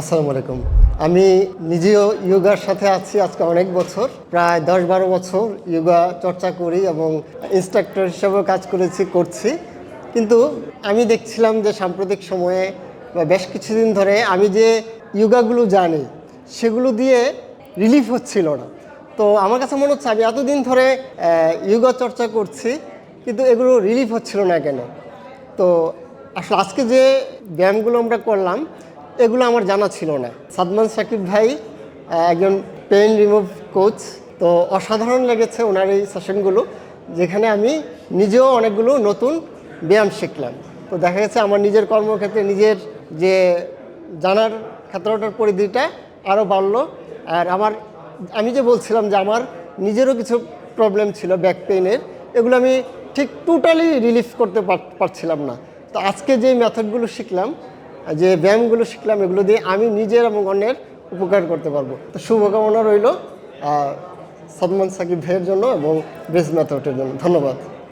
আসসালামু আলাইকুম। আমি নিজেও ইয়োগার সাথে আছি আজকে অনেক বছর। প্রায় দশ বারো বছর ইয়োগা চর্চা করি এবং ইনস্ট্রাক্টর হিসেবেও কাজ করেছি, করছি। কিন্তু আমি দেখছিলাম যে সাম্প্রতিক সময়ে বা বেশ কিছুদিন ধরে আমি যে ইয়োগাগুলো জানি, সেগুলো দিয়ে রিলিফ হচ্ছিল না। তো আমার কাছে মনে হচ্ছে আমি এতদিন ধরে ইয়োগা চর্চা করছি, কিন্তু এগুলো রিলিফ হচ্ছিল না কেন? তো আসলে আজকে যে ব্যায়ামগুলো আমরা করলাম এগুলো আমার জানা ছিল না। সাদমান সাকিব ভাই একজন পেন রিমুভ কোচ, তো অসাধারণ লেগেছে ওনার এই সেশনগুলো, যেখানে আমি নিজেও অনেকগুলো নতুন ব্যায়াম শিখলাম। তো দেখা গেছে আমার নিজের কর্মক্ষেত্রে নিজের যে জানার ক্ষেত্রটার পরিধিটা আরও বাড়লো। আর আমার, আমি যে বলছিলাম যে আমার নিজেরও কিছু প্রবলেম ছিল ব্যাক পেইনের এগুলো আমি ঠিক টোটালি রিলিফ করতে পারছিলাম না। তো আজকে যে মেথডগুলো শিখলাম যে ব্যায়ামগুলো শিখলাম, এগুলো দিয়ে আমি নিজের এবং অন্যের উপকার করতে পারব। তো শুভকামনা রইল সদমান সাকিব ভাইয়ের জন্য এবং বেস জন্য। ধন্যবাদ।